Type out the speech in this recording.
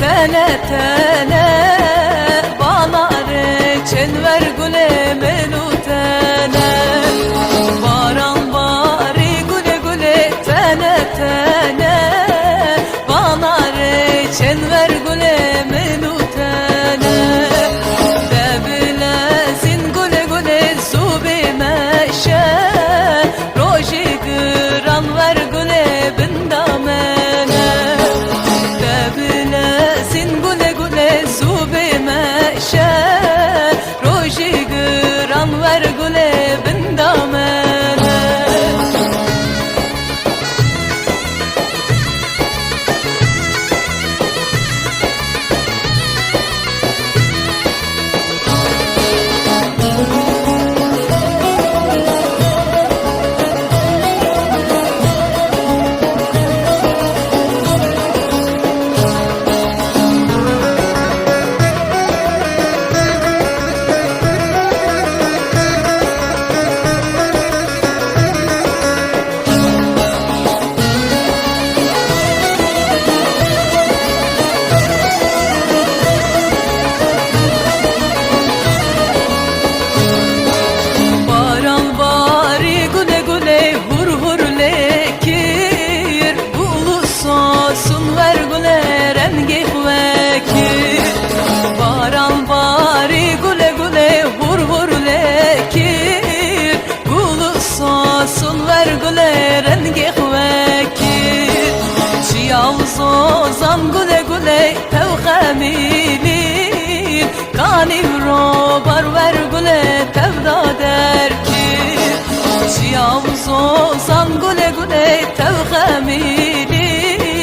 tene tene. Bana reçel ver güle melutene Baran bari güle güle tene tene. Bana reçel ver güle melutene Çiyav zozan güle güle tevkemilir Kanivro bar ver güle tevda derkir Çiyav zozan güle güle tevkemilir